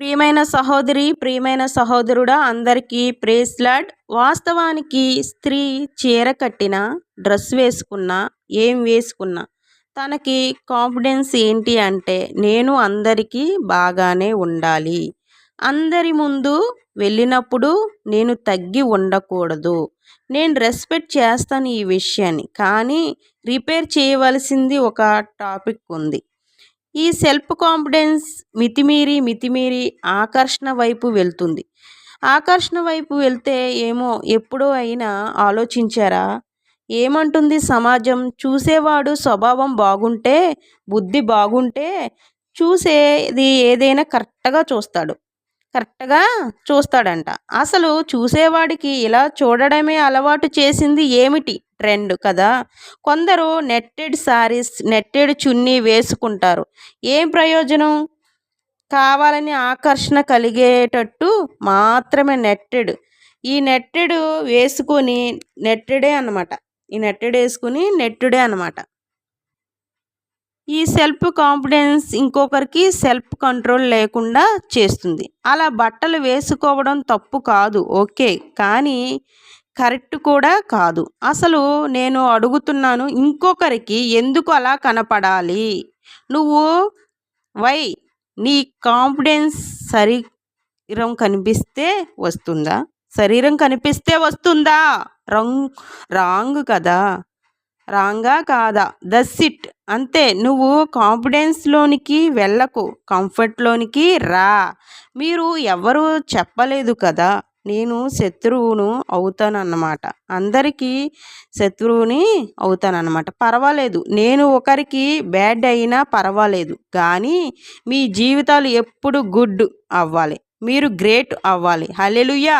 ప్రియమైన సహోదరి ప్రియమైన సహోదరుడా అందరికీ ప్రేస్లాడ్ వాస్తవానికి స్త్రీ చీర కట్టిన డ్రెస్ వేసుకున్నా ఏం వేసుకున్నా తనకి కాన్ఫిడెన్స్ ఏంటి అంటే నేను అందరికీ బాగానే ఉండాలి. అందరి ముందు వెళ్ళినప్పుడు నేను తగ్గి ఉండకూడదు. నేను రెస్పెక్ట్ చేస్తాను ఈ విషయాన్ని కానీ రిపేర్ చేయవలసింది ఒక టాపిక్ ఉంది. ఈ సెల్ఫ్ కాన్ఫిడెన్స్ మితిమీరి మితిమీరి ఆకర్షణ వైపు వెళ్తుంది. ఆకర్షణ వైపు వెళ్తే ఏమో ఎప్పుడో అయినా ఆలోచించారా? ఏమంటుంది సమాజం? చూసేవాడు స్వభావం బాగుంటే బుద్ధి బాగుంటే చూసేది ఏదైనా కరెక్ట్గా చూస్తాడు. కరెక్ట్గా చూస్తాడంట. అసలు చూసేవాడికి ఇలా చూడడమే అలవాటు చేసింది ఏమిటి? ట్రెండ్ కదా. కొందరు నెట్టెడ్ శారీస్ నెట్టెడ్ చున్నీ వేసుకుంటారు. ఏం ప్రయోజనం? కావాలని ఆకర్షణ కలిగేటట్టు మాత్రమే నెట్టెడ్. ఈ నెట్టెడ్ వేసుకొని నెట్టెడే అనమాట ఈ నెట్టెడ్ వేసుకుని నెట్టుడే అనమాట ఈ సెల్ఫ్ కాన్ఫిడెన్స్ ఇంకొకరికి సెల్ఫ్ కంట్రోల్ లేకుండా చేస్తుంది. అలా బట్టలు వేసుకోవడం తప్పు కాదు ఓకే కానీ కరెక్ట్ కూడా కాదు. అసలు నేను అడుగుతున్నాను ఇంకొకరికి ఎందుకు అలా కనపడాలి? నువ్వు వై నీ కాన్ఫిడెన్స్ శరీరం కనిపిస్తే వస్తుందా? శరీరం కనిపిస్తే వస్తుందా? రంగ్ రాంగ్ కదా. రాంగా కాదా? That's it. అంతే నువ్వు కాన్ఫిడెన్స్లోనికి వెళ్ళకు కంఫర్ట్లోనికి రా. మీరు ఎవరు చెప్పలేదు కదా నేను శత్రువును అవుతానన్నమాట. అందరికీ శత్రువుని అవుతానన్నమాట. పర్వాలేదు నేను ఒకరికి బ్యాడ్ అయినా పర్వాలేదు కానీ మీ జీవితాలు ఎప్పుడు గుడ్ అవ్వాలి. మీరు గ్రేట్ అవ్వాలి. హలెలుయా